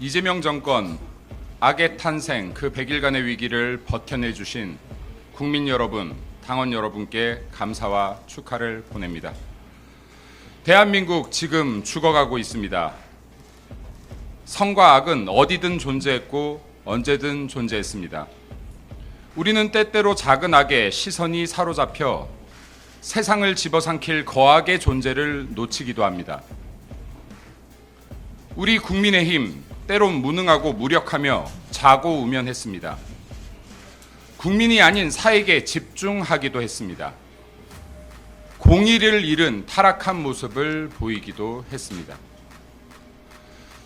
이재명 정권 악의 탄생 그 100일간의 위기를 버텨내 주신 국민 여러분, 당원 여러분께 감사와 축하를 보냅니다. 대한민국 지금 죽어가고 있습니다. 성과 악은 어디든 존재했고 언제든 존재했습니다. 우리는 때때로 작은 악에 시선이 사로잡혀 세상을 집어삼킬 거악의 존재를 놓치기도 합니다. 우리 국민의힘 때론 무능하고 무력하며 자고우면했습니다. 국민이 아닌 사에게 집중하기도 했습니다. 공의를 잃은 타락한 모습을 보이기도 했습니다.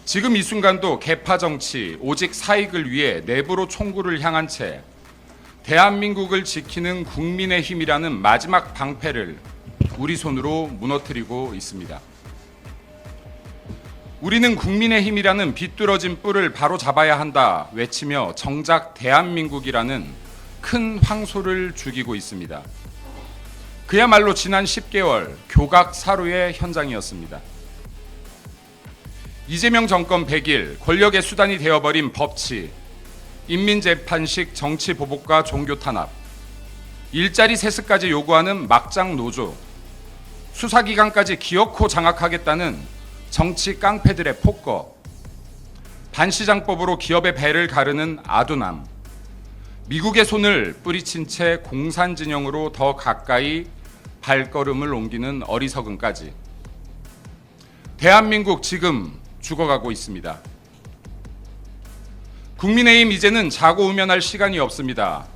지금 이 순간도 개파 정치, 오직 사익을 위해 내부로 총구를 향한 채 대한민국을 지키는 국민의 힘이라는 마지막 방패를 우리 손으로 무너뜨리고 있습니다. 우리는 국민의 힘이라는 비뚤어진 뿔을 바로 잡아야 한다 외치며 정작 대한민국이라는 큰 황소를 죽이고 있습니다. 그야말로 지난 10개월 교각 사루의 현장이었습니다. 이재명 정권 100일 권력의 수단이 되어버린 법치, 인민재판식 정치 보복과 종교 탄압, 일자리 세습까지 요구하는 막장 노조, 수사기관까지 기어코 장악하겠다는 정치 깡패들의 폭거, 반시장법으로 기업의 배를 가르는 아두남, 미국의 손을 뿌리친 채 공산 진영으로 더 가까이 발걸음을 옮기는 어리석음까지 대한민국 지금 죽어가고 있습니다. 국민의힘 이제는 자고 우면할 시간이 없습니다.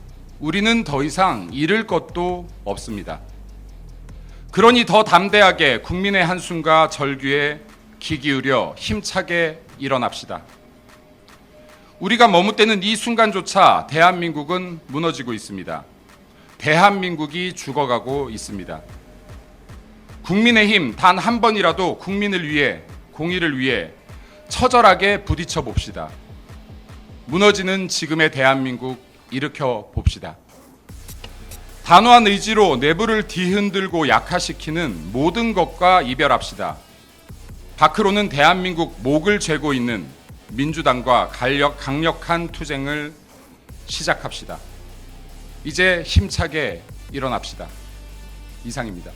우리는 더 이상 잃을 것도 없습니다. 그러니 더 담대하게 국민의 한숨과 절규에 귀 기울여 힘차게 일어납시다. 우리가 머뭇대는 이 순간조차 대한민국은 무너지고 있습니다. 대한민국이 죽어가고 있습니다. 국민의힘 단 한 번이라도 국민을 위해 공의를 위해 처절하게 부딪혀 봅시다. 무너지는 지금의 대한민국 일으켜 봅시다. 단호한 의지로 내부를 뒤흔들고 약화시키는 모든 것과 이별합시다. 밖으로는 대한민국 목을 죄고 있는 민주당과 간력, 강력한 투쟁을 시작합시다. 이제 힘차게 일어납시다. 이상입니다.